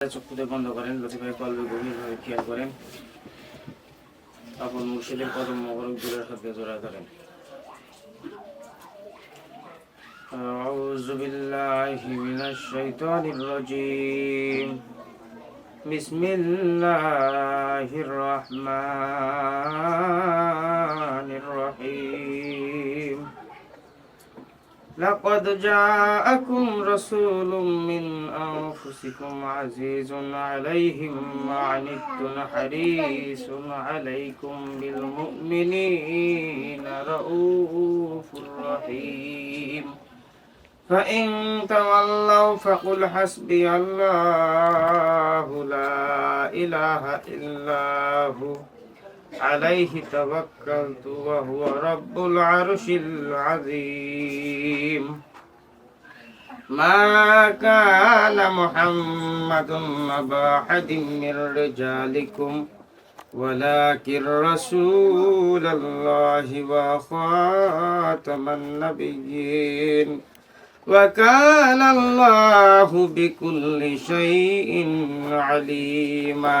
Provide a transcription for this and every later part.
চক্ষুতে বন্ধ করেন লতিফাই কলবে গভীরভাবে খেয়াল করেন আপন মুর্শিদের কদম মগরক দূরের হাতে জোড়া করেন أعوذ بالله من الشيطان الرجيم بسم الله الرحمن الرحيم لقد جاءكم رسول من أنفسكم عزيز عليه ما عنتم حريص عليكم بالمؤمنين رؤوف رحيم فإن تولوا فقل حسبي الله لا إله إلا هو عليه توكلت وهو رب العرش العظيم. ما كان محمد أبا أحد من رجالكم ولكن رسول الله وخاتم النبيين. وكان الله بكل شيء عليما.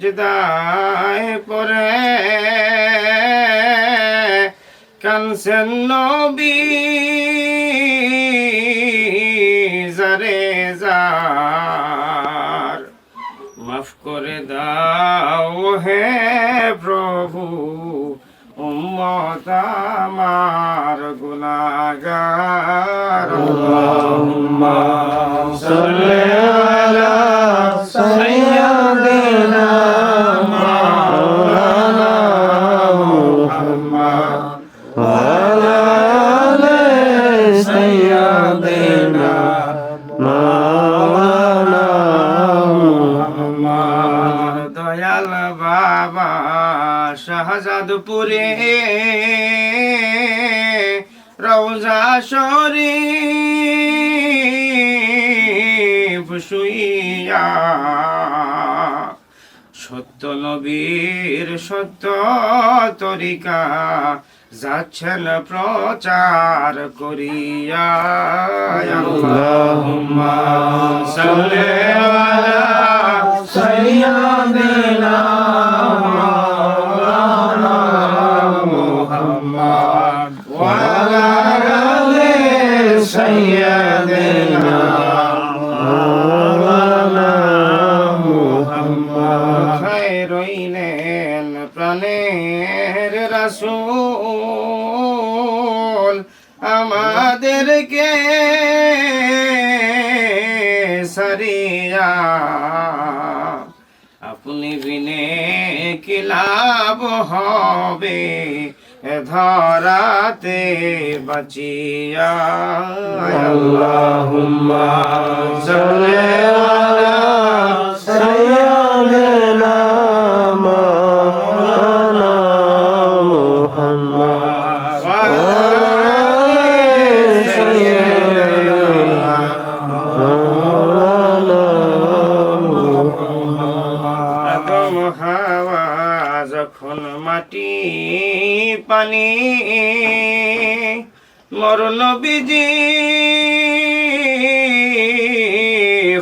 সেজদায় পরে। কানসেন নবী জারে যার। মাফ করে দাও হে প্রভু, উম্মত আমার গুনাগার আল্লাহুম্মা সাল্লি আলা সাইয়্যিদিনা চাঁদপুরে। রওজা শরীফ শুইয়া সত্য নবীর সত্য তরিকা যাচ্ছেন প্রচার করিয়া। محمد وعلى آل سيدنا مولانا محمد কোথায় রইলেন প্রাণের রাসূল আমাদেরকে সারিয়া আপনি বিনে কি লাভ হবে এ ধরাতে বাঁচিয়া। আল্লাহুম্মা সাল্লি আলা সাইয়্যিদিনা পানি। মর নবীজি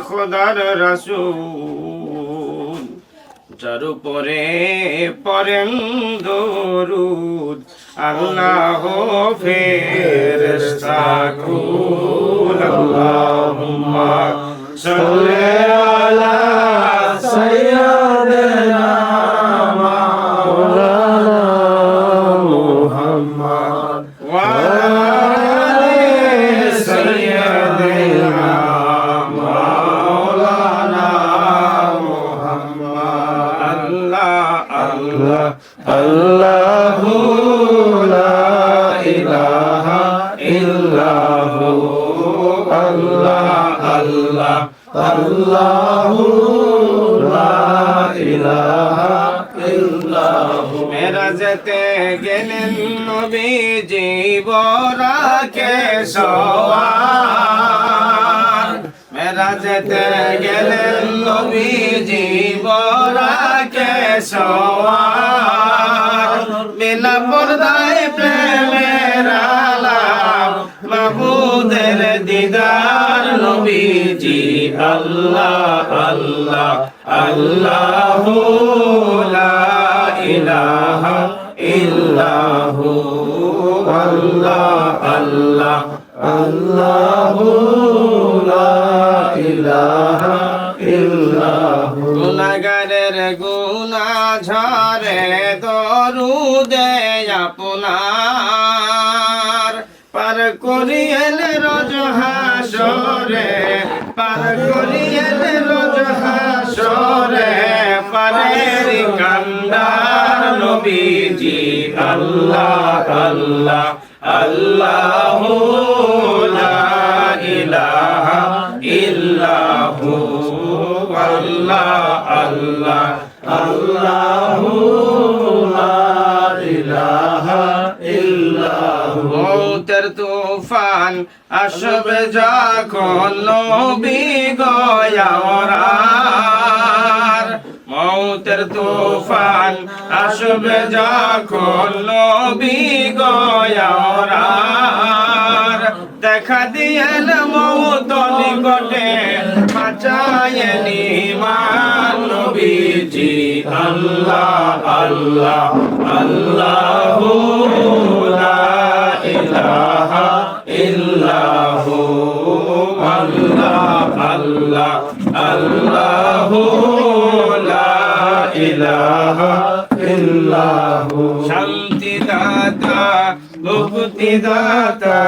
খোদার রাসুল। চারু পরে পরেন দরুদ, আল্লাহ ফেরেশতা কুল। আল্লাহুম্মা সাল্লি আলা Sayyid illallah Allah Allahu la ilaha illahu Allah Allah Allahu la ilaha illahu গুনাগারের গুনা ঝরে দরুদে আপনার পার করিয়েন রজহা হাসরে পার করিয়ে দিল হাসরে পারের কান্দার নবীজি আল্লাহ আল্লাহ আল্লাহ ইলাহা আল্লাহ আল্লাহ মৌতের তুফান আসবে যখন নবী গয়ার মৌতের তুফান আসবে যখন নবী গয়ার দেখা দিয়েন মৌত নিকটে বাঁচায়েন ইমান নবীজি। আল্লাহ আল্লাহ আল্লাহ ইলাহা ইল্লাহু, আল্লাহ আল্লাহ আল্লাহ ইলাহা ইল্লাহু। শান্তি দাতা মুক্তি দাতা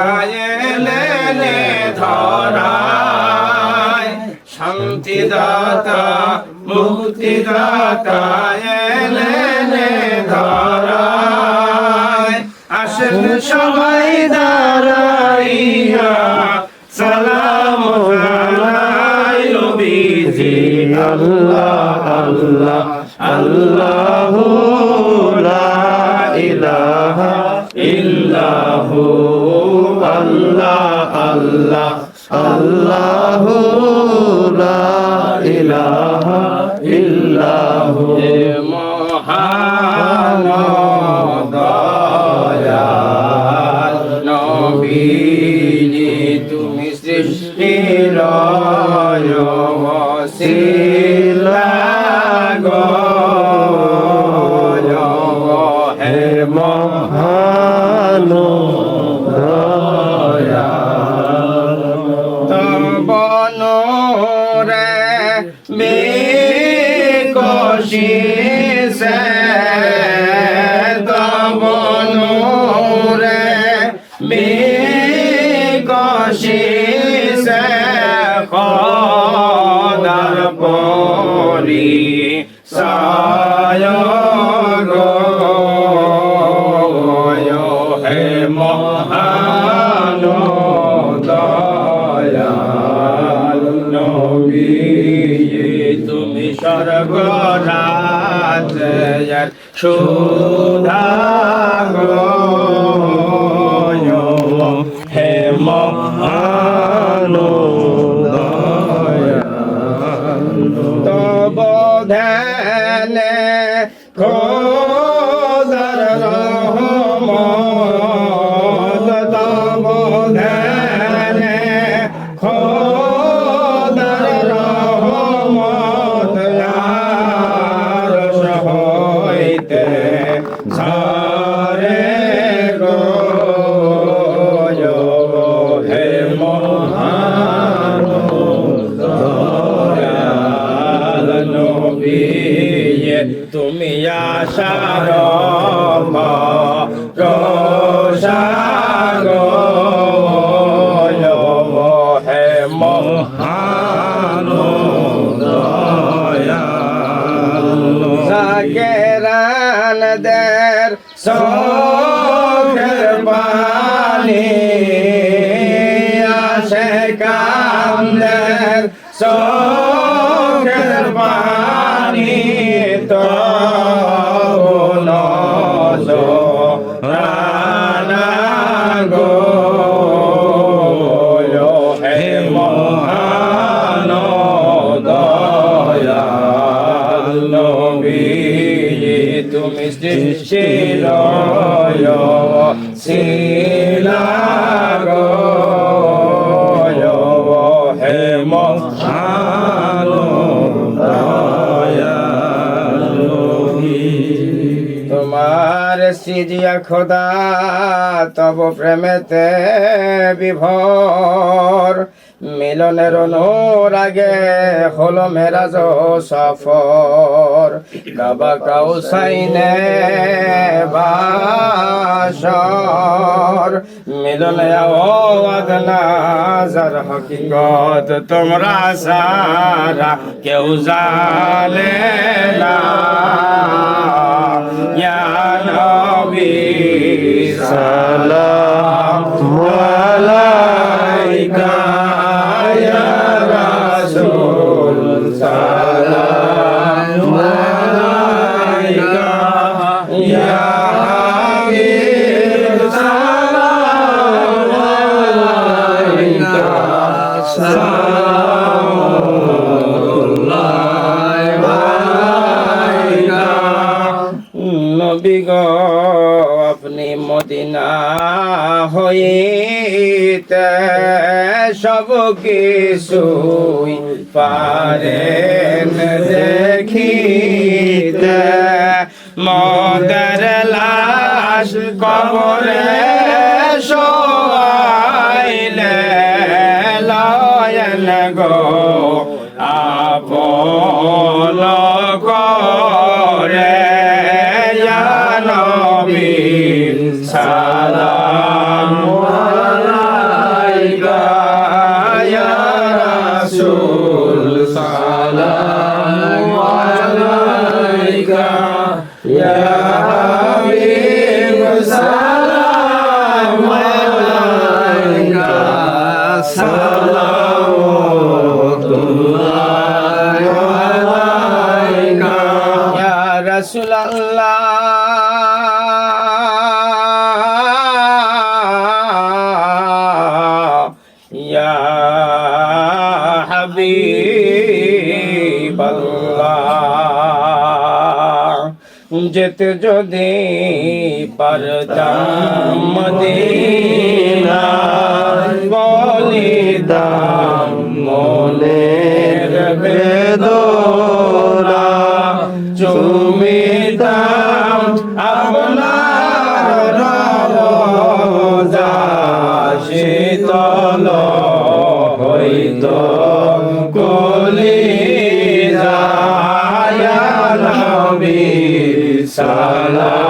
ধরায় শান্তি দাতা মুক্তি দাতা এলেনে ধরায় আসেন সবাই দাঁড়াইয়া, সালাম নবীজি। আল্লাহ আল্লাহ আল্লাহ লা ইলাহা ইল্লাহু, আল্লাহ আল্লাহ আল্লাহ। ইলাহা ইল্লাহু মহান সুধা সারে গো হে মহান দয়াল নবী তুমি আশার খোদা, তব প্রেমেতে বিভোর। মিলনের অনুরাগে হলো মেরাজ সফর। কাবা কাউসাইনে বাসর। মিলনে আওয়াজ নাজার হকিকত তোমরা সারা, কেউ জানে না। ইয়া নবী সালাম হইতে সব কিছুই পারেন দেখিতে। মদের লাশ কবরে শোয়াইলে লয়ন গো আপন যেতে যদি পারতাম মদিনা বলিদাম মনের বেদনা চুমিতাম আপনার রওজা শীতল হইত কলি সালাম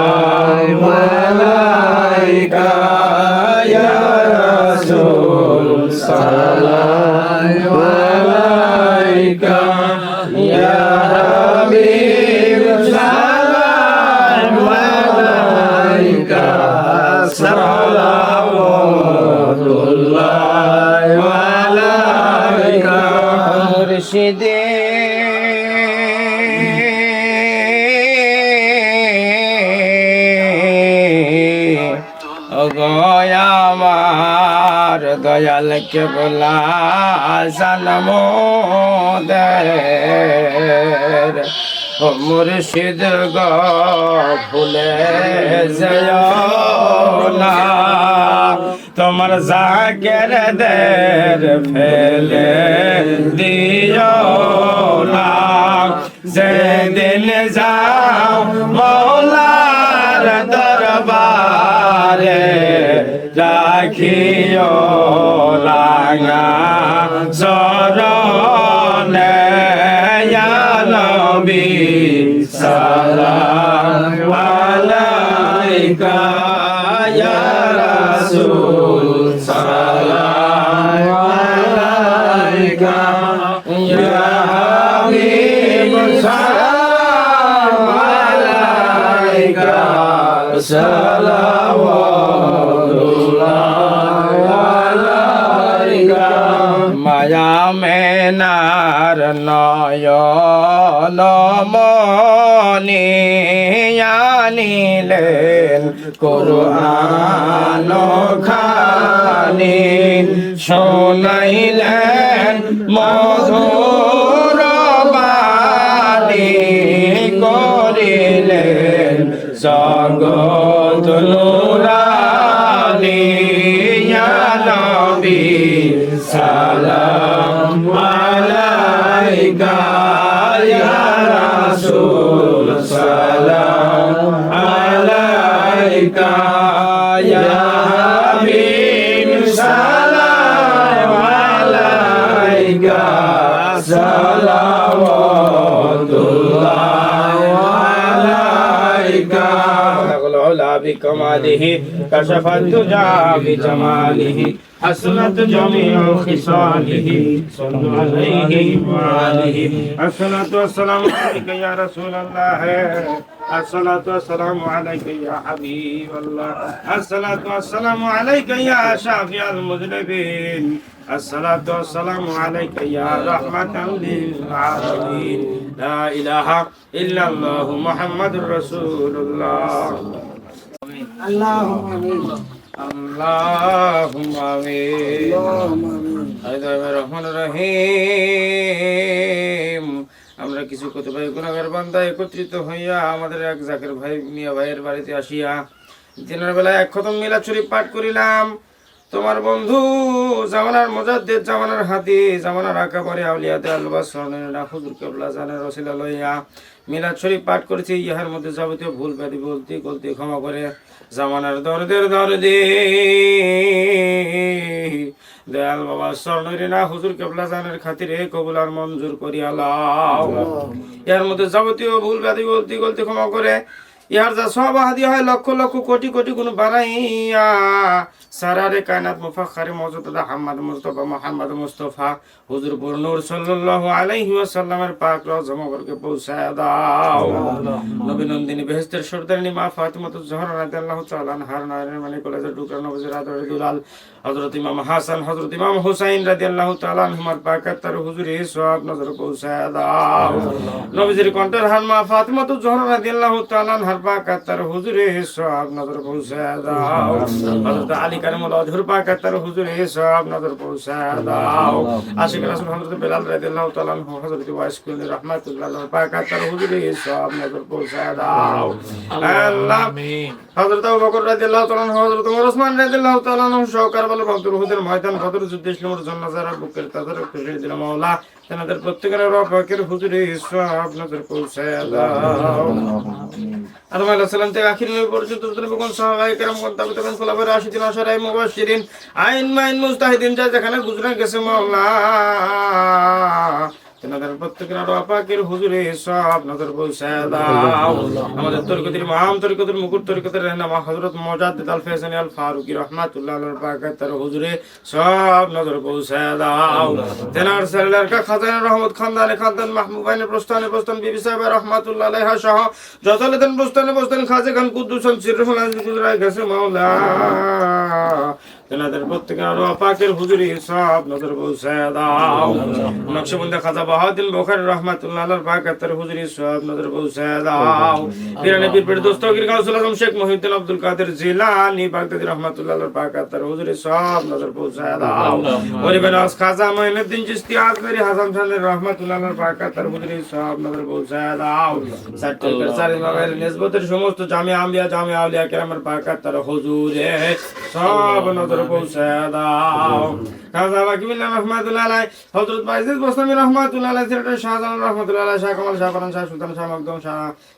কে বলা ও মুর্শিদ গ ভুলে যায় না তোমার জাকের দের ফেলে দিও না যেদিন যাও মৌলার রাখিও রাঙা ইয়া নবী সালাম আলাইকা ইয়া রাসূল সালাম আলাইকা ইয়া কোরআন খানি শোনাইলেন মধুর বাণী করিলেন জগত নুরানি নবী সালাম আলাইকা। العلا بكماله كشف الدجى بجماله حسنت جميع خصاله صلوا عليه وآله الصلاة والسلام عليك يا رسول الله الصلاة والسلام عليك يا حبيب الله الصلاة والسلام عليك يا شافي المذنبين الصلاة والسلام عليك يا رحمة للعالمين لا إله إلا الله محمد رسول الله আমরা কিছু কতিপয় গুণাগার বান্দা একত্রিত হইয়া আমাদের এক জাকের ভাই, মিয়া ভাইয়ের বাড়িতে আসিয়া দিনের বেলায় এক খতম মিলা শরীফ পাঠ করিলাম। তোমার বন্ধু জামানার মজাদ্দের জামানার হাতি, জামানার আকাবারে আউলিয়াতে আল্লাহ স্মরণের না কেবলা জানের রসিলা লইয়া মিলাদ শরীফ পাঠ করেছি। ইহার মধ্যে যাবতীয় ভুল ব্যাধি বলতে গলতি ক্ষমা করে জামানার দরদের দরদে। দয়াল বাবা স্বর্ণরে না হুজুর কেবলা জানের খাতিরে কবুল আর মঞ্জুর করিয়া লাও। এর মধ্যে যাবতীয় ভুল ব্যাধি গলতি গলতি ক্ষমা করে ইহার যা সব হাদি হয় লক্ষ লক্ষ কোটি কোটি গুণ বানাইয়া সারারে কায়নাত মুফাখারে মজুদা হাম্মাদ মুস্তফা মোহাম্মদ মুস্তফা হুজুর নূর সাল্লাল্লাহু আলাইহি ওয়াসাল্লামের পাক রজমবরকে পৌঁছায় দাও। নবী নন্দিনী বেহেশতের সর্দারিনী মা ফাতিমাতু জোহরা রাদিয়াল্লাহু তাআলা আনহার নয়নের মানে কলেজের ডুকরা নবজির আদরের দুলাল হযরত ইমাম হাসান হযরত ইমাম হুসাইন রাদিয়াল্লাহু তাআলা আনহুমার পাক তার হুজুরে সওয়াব নজর পৌঁছায় দাও। নবজির কণ্ঠের হান মা ফাতিমাতু জোহরা রাদিয়াল্লাহু তাআলা আনহার পাক তার হুজুরে সওয়াব নজর পৌঁছায় দাও। হযরত আলী কারিমুল তার হুজুরে সওয়াব নজর পৌঁছায় দাও। আশিক রাসূল হযরত বেলাল রাদিয়াল্লাহু তাআলা আনহু হযরত ওয়াইস কুল্লি রাহমাতুল্লাহ হুজুরে সওয়াব নজর পৌঁছায় দাও। আল্লাহ। হযরত আবু বকর আনহু হযরত ওমর ওসমান আনহু সহকার বলে বদর হুদের ময়দান বদর যুদ্ধে জন্য যারা বুকের তাদের খুশি দিল মাওলা। তেনাদের প্রত্যেকের রফাকের হুজুরে সওয়াব নজর পৌঁছায় দাও। আদম সালাম থেকে আখির নবী পর্যন্ত যত নবীগণ সাহাবায়ে কেরাম গণ তাবিঈন তাবিঈন খোলাফায়ে রাশিদিন আশরায়ে মুবাশশিরিন, আইন মাইন মুস্তাহিদিন, যা যেখানে গুজরাট গেছে মাওলা। তেনাদের প্রত্যেকের আরও আপাকের হুজুরে সব নজর পৌঁছায় দাও। আমাদের তরিকতের মহাম তরিকতের মুকুট তরিকতের রেহনামা হযরত মুজাদ্দিদ আল ফয়সানি আল ফারুকি রাহমাতুল্লাহ আলাইহি পাকের তার হুজুরে সব নজর পৌঁছায় দাও। তেনার সাল্লাল্লাহু কা খাজানা রহমত খানদানে খানদান মাহমুবাইনে প্রস্থানে প্রস্থান বিবি সাহেব রাহমাতুল্লাহ আলাইহা সহ যত লেদেন প্রস্থানে প্রস্থান খাজে খান কুদ্দুসান আজিজ গেছে মাওলা। তেনাদের প্রত্যেকের আরও আপাকের হুজুরি সব নজর পৌঁছায় দাও। নকশবন্দি খাজা বাহাদুল বুখারী রাহমাতুল্লাহ পাকের হুজুরি সব নজর পৌঁছায় দাও। পিরানে পীর পীর দস্তগীর গাউসুল আজম শেখ মহিউদ্দিন আব্দুল কাদের জিলানী বাগদাদি রাহমাতুল্লাহ পাকের হুজুরি সব নজর পৌঁছায় দাও। পরিবার আজ খাজা মঈনুদ্দিন চিশতি আজমেরি হাসান খানের রাহমাতুল্লাহ পাকের হুজুরি সব নজর পৌঁছায় দাও। সার্টিফিকেট সারি বাবার নিসবতের সমস্ত জামিয়া আম্বিয়া জামিয়া আউলিয়া কেরামের পাকের হুজুরে সব নজর নজর পৌঁছে দাও খাজা বাকিবিল্লাহ রহমাতুল্লাহ আলাই হজরত বাইজিদ বসতামি রহমাতুল্লাহ আলাই সিলেটের রহমাতুল্লাহ আলাই শাহ কামাল, শাহ পরান শাহ সুলতান, শাহ মকদম, শাহ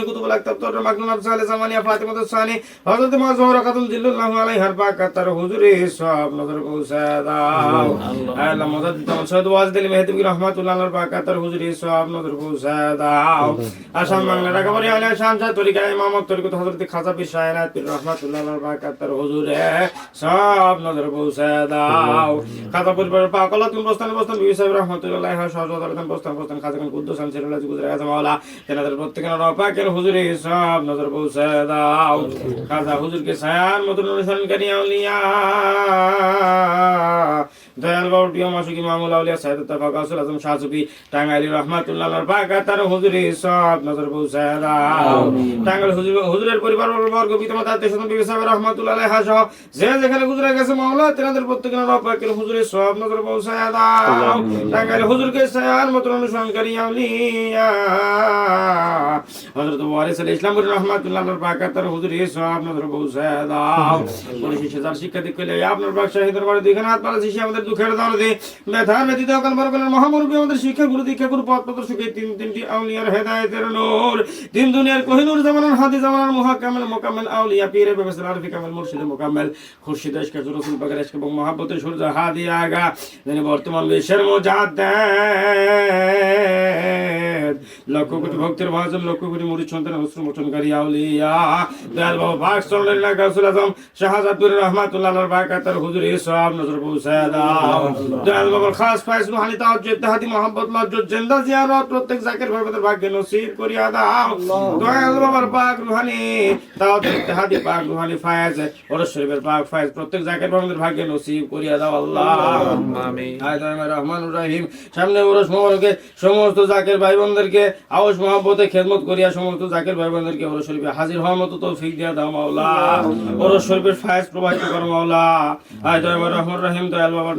শিরোমণি কুতুবুল আক্তাব তোর মাকনুন আফসালে জামানিয়া ফাতিমাতুস সানি হযরত মা জোহরা খাতুন জিল্লুল্লাহু আলাইহার বাকাতের হুজুরে সব নজর পৌঁছায় দাও। আল্লাহ মদদ তোমার সৈয়দ ওয়াজদিল মেহদিবি রহমাতুল্লাহ বাকাতের হুজুরে সব নজর পৌঁছায় দাও। আসাম বাংলা ঢাকা বাড়ি আলিয়া শান শাহ তরিকা ইমামত তরিকত হযরত খাজা পীর শাহনাত পীর রহমাতুল্লাহ বাকাতের হুজুরে সব নজর পৌঁছায় দাও। খাজা পরিবারের পাকলা তুমি বস্তান বস্তান বিবি সাহেব রহমতুল্লাহ সহজতান বস্তান বস্তান খাজা কুদ্দুস আল সিরাজ গুজরা গাজা মাওলা তেনাদের প্রত্যেকের রপাকের হুজুরে সব নজর পৌঁছে দাও খাজা হুজুরকে সায়ান মতন অনুসরণকারী আউলিয়া দয়াল বাবু প্রিয় মাসুকি মামুল আউলিয়া সাইদ তাফাক আসল আজম শাহ সুফি টাঙ্গাইলি রহমাতুল্লাহ পাকা তার হুজুরে সব নজর পৌঁছে দাও টাঙ্গাইল হুজুর হুজুরের পরিবার বর্গ পিতামাতা আত্মীয় বিবি সাহেব রহমাতুল্লাহ আলাইহা সহ যে যেখানে গুজরে গেছে মাওলা তেনাদের প্রত্যেকের রপাকের হুজুরে সব নজর পৌঁছে দাও টাঙ্গাইল হুজুরকে সায়ান মতন অনুসরণকারী আউলিয়া হযরত ওয়ারিস আলাইহিস ইসলাম রহমাতুল্লাহ পাকা তার হুজুরে সব নজর পৌঁছে দাও পরিশেষে যার শিক্ষা দিক করলে আপনার বাক শাহিদের বাড়ি দুইখানে হাত পালা আমাদের দুঃখের দরদে ব্যথার ব্যতীত অকাল বরকলের মহামুরবী আমাদের শিক্ষা, গুরু দীক্ষা, গুরু পথ প্রদর্শক এই তিন তিনটি আউলিয়ার হেদায়েতের নূর। তিন দুনিয়ার কোহিনুর জামানার হাদি জামানার মুহাক্কামেল মোকাম্মেল আউলিয়া পীরে বেবেসেল আরফি কামেল, মুর্শিদে মোকাম্মেল খুরশিদ আশকা রসুল পাকের আশকা এবং মহাব্বতের সূর্য হাদি আগা। যিনি বর্তমান বিশ্বের মোজাদ লক্ষ কোটি ভক্তের মহাজন লক্ষ কোটি মুড়ি সন্তান অশ্রু মোচনকারী আউলিয়া। দয়াল বাবা পাক সাল্লাল্লাহু গাউসুল আজম শাহজাদপুর রহমাতুল্লাহ বারাকাতুর হুজুর সব নজর পৌঁছায় দাও দয়াল বাবার খাস ফাইজ রুহানি তাওজ্জুদ তাহাদি মোহাম্মদ লজ্জত জিন্দা জিয়ারত প্রত্যেক জাকের ভাইদের ভাগ্যে নসিব করিয়া দাও। দয়াল বাবার পাক রুহানি তাওজ্জুদ তাহাদি পাক রুহানি ফায়েজ ওর শরীফের পাক ফায়েজ প্রত্যেক জাকের ভাইদের ভাগ্যে নসিব করিয়া দাও আল্লাহ আমিন। আয় দয়াময় রহমানুর রহিম। সামনে ওরস মোবারকে সমস্ত জাকের ভাই বোনদেরকে আওস মহব্বতে খেদমত করিয়া সমস্ত জাকের ভাই বোনদেরকে ওরস শরীফে হাজির হওয়ার মতো তৌফিক দিয়া দাও মাওলা। ওরস শরীফের ফায়েজ প্রবাহিত করো মাওলা। আয় দয়াময় রহমান রহিম দয়াল বাবার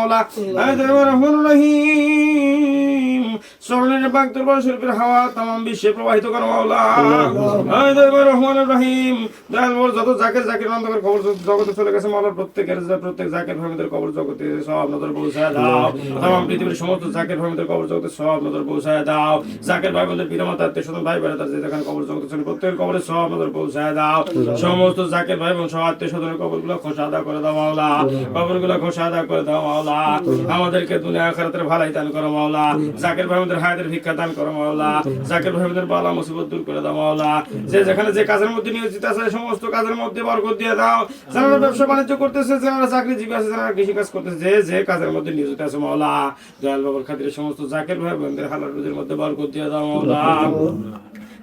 মাওলা। রহিম। শরীফের হাওয়া তাম বিশ্বে প্রবাহিত করো মাওলা। রহমান রহিম। যত জাকের জাকের খবর জগতে চলে গেছে মাওলার প্রত্যেকের প্রত্যেক জাকের ভাবিদের জগতে সব নজর পৌঁছায় দাও। তাম পৃথিবীর সমস্ত জাকের ভাবিদের জগতে সব নজর পৌঁছায় দাও। জাকের ভাই বোনদের আত্মীয় স্বজন ভাই বেড়া যে যেখানে কবর জগতে চলে প্রত্যেকের সব নজর পৌঁছায় দাও। সমস্ত জাকের ভাই সব আত্মীয় স্বজনের খোসাদা করে দাও মাওলা। খোসাদা করে দাও মাওলা। আমাদেরকে দুনিয়া খারাপ ভালাই দান করো মাওলা। জাকের ভাই আমাদের হায়াতের ভিক্ষা দান করো মাওলা, জাকির ভাই আমাদের বালা মুসিবত দূর করে দাও মাওলা। যে যেখানে যে কাজের মধ্যে নিয়োজিত আছে সমস্ত কাজের মধ্যে বরকত দিয়ে দাও। যারা ব্যবসা বাণিজ্য করতেছে, যারা চাকরিজীবী আছে, যারা কৃষি কাজ করতেছে, যে যে কাজের মধ্যে নিয়োজিত আছে মাওলা, দয়াল বাবার খাতিরে সমস্ত জাকির ভাই বোনদের হালাল রুজির মধ্যে বরকত দিয়ে দাও মাওলা।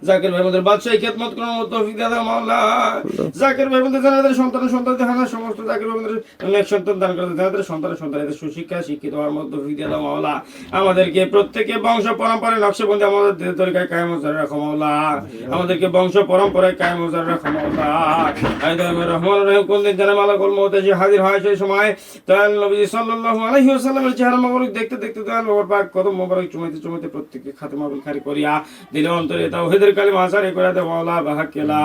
জাকির ভাই বোনদের বাদশাহী খেদমত করার মতো তৌফিক দিয়ে দাও মাওলা। জাকির ভাই যারা এদের সন্তান সন্তান দেখানো সমস্ত জাকির ভাই বোনদের অনেক সন্তান দান করে যাদের সন্তান সন্তান এদের সুশিক্ষা শিক্ষিত হওয়ার মতো তৌফিক দিয়ে দাও মাওলা। আমাদেরকে প্রত্যেকে বংশ পরম্পরায় নকশবন্দি আমাদের দেহ তরিকায় কায়েম জারি রাখো মাওলা। আমাদেরকে বংশ পরম্পরায় কায়েম জারি রাখো মাওলা। রহমান রহিম কোন দিন জানা মালা মালাকুল মউত এসে হাজির হয় সেই সময়। দয়াল নবী সাল্লাল্লাহু আলাইহি ওয়াসাল্লামের চেহারা মোবারক দেখতে দেখতে দয়াল বাবার পাক কদম মোবারক চুমাইতে চুমাইতে প্রত্যেককে খাতেমা বিল খারি করিয়া দিলে অন্তরে তাওহীদের কালিমা আসারে করে দাও মাওলা বাহাকিলা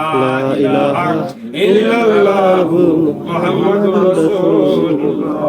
ইল্লাল্লাহু মুহাম্মাদুর রাসূলুল্লাহ।